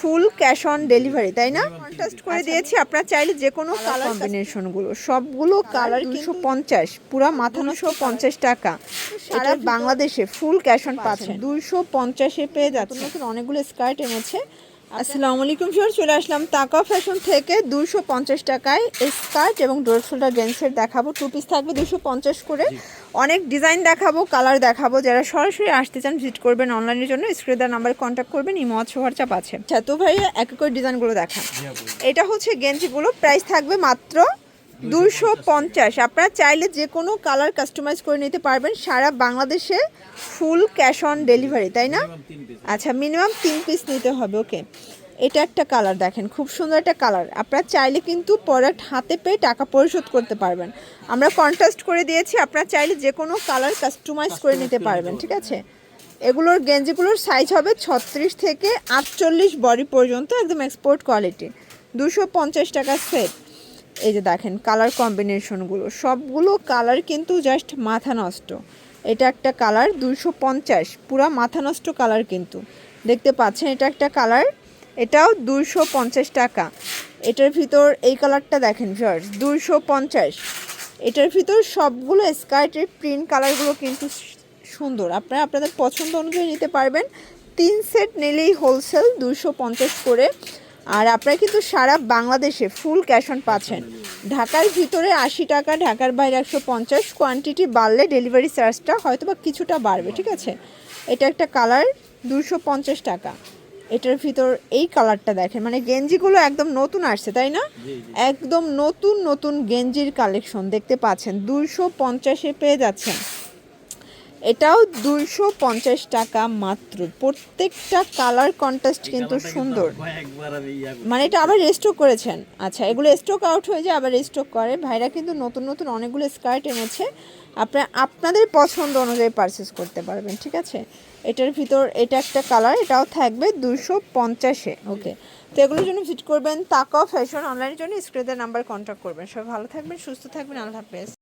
Full cash on delivery তাই না? Contrast করে দিয়েছি আপনারা চাইলে যে কোনো কালার কম্বিনেশনগুলো সবগুলো কালার দুশো পঞ্চাশ পুরা মাথা নশো পঞ্চাশ। টাকা। সারা বাংলাদেশে ফুল ক্যাশ অন পাচ্ছেন। দুইশো পঞ্চাশে পেয়ে যাচ্ছে নতুন অনেকগুলো স্কার্ট এনেছে। আসসালামু আলাইকুম স্যার চলে আসলাম তাকা ফ্যাশন থেকে দুশো পঞ্চাশ টাকায় স্কার্ট এবং ডোর শোল্ডার জেন্টসের দেখাবো। টু পিস থাকবে দুশো পঞ্চাশ করে। অনেক ডিজাইন দেখাবো কালার দেখাবো। যারা সরাসরি আসতে চান ভিজিট করবেন অনলাইনের জন্য। স্ক্রিনে দেওয়ার নাম্বারে কন্ট্যাক্ট করবেন ইমো হোয়াটসঅ্যাপ আছে। আচ্ছা তো ভাই এক এক করে ডিজাইনগুলো দেখান। এটা হচ্ছে গেঞ্জিগুলো প্রাইস থাকবে মাত্র দুশো পঞ্চাশ। আপনারা চাইলে যে কোনো কালার কাস্টমাইজ করে নিতে পারবেন। সারা বাংলাদেশে ফুল ক্যাশ অন ডেলিভারি তাই না? আচ্ছা মিনিমাম তিন পিস নিতে হবে ওকে এটা একটা কালার দেখেন খুব সুন্দর একটা কালার আপনারা চাইলে কিন্তু প্রোডাক্ট হাতে পেয়ে টাকা পরিশোধ করতে পারবেন। আমরা কন্ট্রাস্ট করে দিয়েছি আপনারা চাইলে যে কোনো কালার কাস্টমাইজ করে নিতে পারবেন ঠিক আছে? এগুলোর গেঞ্জিগুলোর সাইজ হবে ছত্রিশ থেকে আটচল্লিশ বডি পর্যন্ত একদম এক্সপোর্ট কোয়ালিটি দুশো পঞ্চাশ টাকা সেট এই যে দেখেন কালার কম্বিনেশনগুলো সবগুলো কালার কিন্তু জাস্ট মাথা নষ্ট। এটা একটা কালার দুশো পঞ্চাশ পুরা মাথা নষ্ট কালার কিন্তু। দেখতে পাচ্ছেন এটা একটা কালার এটাও দুশো পঞ্চাশ টাকা। এটার ভিতর এই কালারটা দেখেন ভিউয়ার্স দুশো পঞ্চাশ। এটার ভিতর সবগুলো স্কার্টের প্রিন্ট কালারগুলো কিন্তু সুন্দর। আপনারা আপনাদের পছন্দ অনুযায়ী নিতে পারবেন। তিন সেট নিলেই হোলসেল দুশো পঞ্চাশ করে। আর আপনারা কিন্তু সারা বাংলাদেশে ফুল ক্যাশ অন পাচ্ছেন। ঢাকার ভিতরে আশি টাকা, ঢাকার বাইরে একশো পঞ্চাশ। কোয়ান্টিটি বাড়লে ডেলিভারি চার্জটা হয়তো বা কিছুটা বাড়বে, ঠিক আছে? এটা একটা কালার দুশো পঞ্চাশ টাকা। এটার ভিতর এই কালারটা দেখেন। মানে গেঞ্জিগুলো একদম নতুন আসছে তাই না? একদম নতুন নতুন গেঞ্জির কালেকশন দেখতে পাচ্ছেন। দুইশো পঞ্চাশে পেয়ে যাচ্ছেন। এটাও দুইশো পঞ্চাশ টাকা মাত্র। প্রত্যেকটা কালার কন্ট্রাস্ট কিন্তু সুন্দর। মানে এটা আবার রেস্টক করেছেন। আচ্ছা এগুলো স্টক আউট হয়ে যায় আবার রেস্টক করে। ভাইরা কিন্তু নতুন নতুন অনেকগুলো স্কার্ট এনেছে। আপনার আপনাদের পছন্দ অনুযায়ী পারচেস করতে পারবেন ঠিক আছে? এটার ভিতর এটা একটা কালার এটাও থাকবে দুশো পঞ্চাশে ওকে তো এগুলোর জন্য ভিজিট করবেন তাকাও ফ্যাশন অনলাইনের জন্য স্ক্রিনের নাম্বার কন্ট্যাক্ট করবেন। সবাই ভালো থাকবেন সুস্থ থাকবেন আল্লাহ হাফেজ।